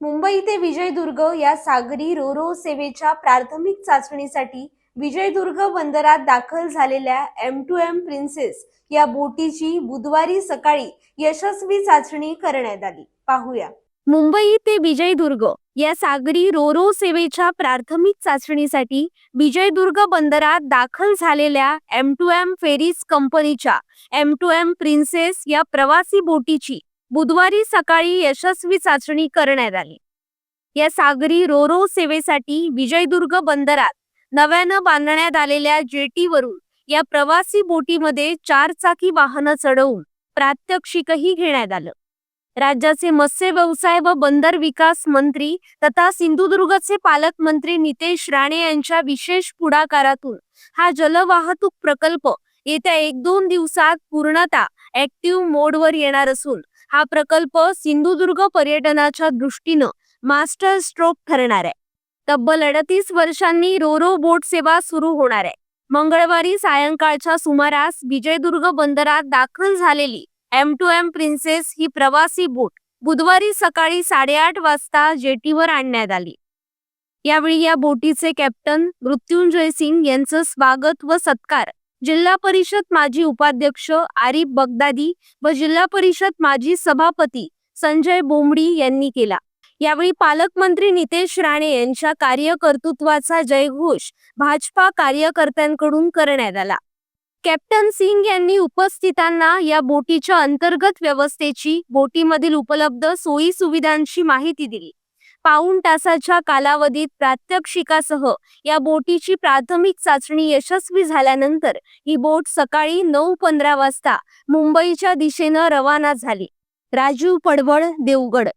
मुंबई ते विजयदुर्ग या सागरी रोरो सेवेच्या प्राथमिक चाचणीसाठी विजयदुर्ग बंदरात दाखल झालेल्या एम टू एम प्रिन्सेस या बोटीची बुधवारी सकाळी यशस्वी चाचणी करण्यात आली. पाहूया. मुंबई ते विजयदुर्ग या सागरी रोरो सेवेच्या प्राथमिक चाचणीसाठी विजयदुर्ग बंदरात दाखल झालेल्या एम टू एम फेरीज कंपनीच्या एम टू एम प्रिन्सेस या प्रवासी बोटीची बुधवारी सकाळी यशस्वी चाचणी करण्यात आली. या सागरी रोरो सेवेसाठी विजयदुर्ग बंदरात नव्यानं बांधण्यात आलेल्या जेटीवरून या प्रवासी बोटीमध्ये चार चाकी वाहनं चढवून प्रात्यक्षिकही घेण्यात आलं. राज्याचे मत्स्य व्यवसाय व बंदर विकास मंत्री तथा सिंधुदुर्गचे पालकमंत्री नितेश राणे यांच्या विशेष पुढाकारातून हा जलवाहतूक प्रकल्प येत्या एक दोन दिवसात पूर्णतः ऍक्टिव्ह मोडवर येणार असून हा प्रकल्प सिंधुदुर्ग पर्यटनाच्या दृष्टीनं मास्टर स्ट्रोक ठरणार आहे. तब्बल अडतीस वर्षांनी रोरो बोट सेवा सुरू होणार आहे. मंगळवारी सायंकाळच्या सुमारास विजयदुर्ग बंदरात दाखल झालेली एम टू एम प्रिन्सेस ही प्रवासी बोट बुधवारी सकाळी साडेआठ वाजता जेटीवर आणण्यात आली. यावेळी या बोटीचे कॅप्टन मृत्युंजय सिंग यांचं स्वागत व सत्कार जिल्हा परिषद माजी उपाध्यक्ष आरिफ बगदादी व जिल्हा परिषद माजी सभापती संजय बोमडी यांनी केला. यावेळी पालकमंत्री नितेश राणे यांच्या कार्यकर्तृत्वाचा जयघोष भाजपा कार्यकर्त्यांकडून करण्यात आला. कॅप्टन सिंग यांनी उपस्थितांना या बोटीच्या अंतर्गत व्यवस्थेची बोटीमधील उपलब्ध सोयी सुविधांची माहिती दिली. पाऊण तासाच्या कालावधीत प्रात्यक्षिकासह या बोटीची प्राथमिक चाचणी यशस्वी झाल्यानंतर ही बोट सकाळी नऊ पंधरा वाजता मुंबईच्या दिशेनं रवाना झाली. राजीव पडवळ देवगड.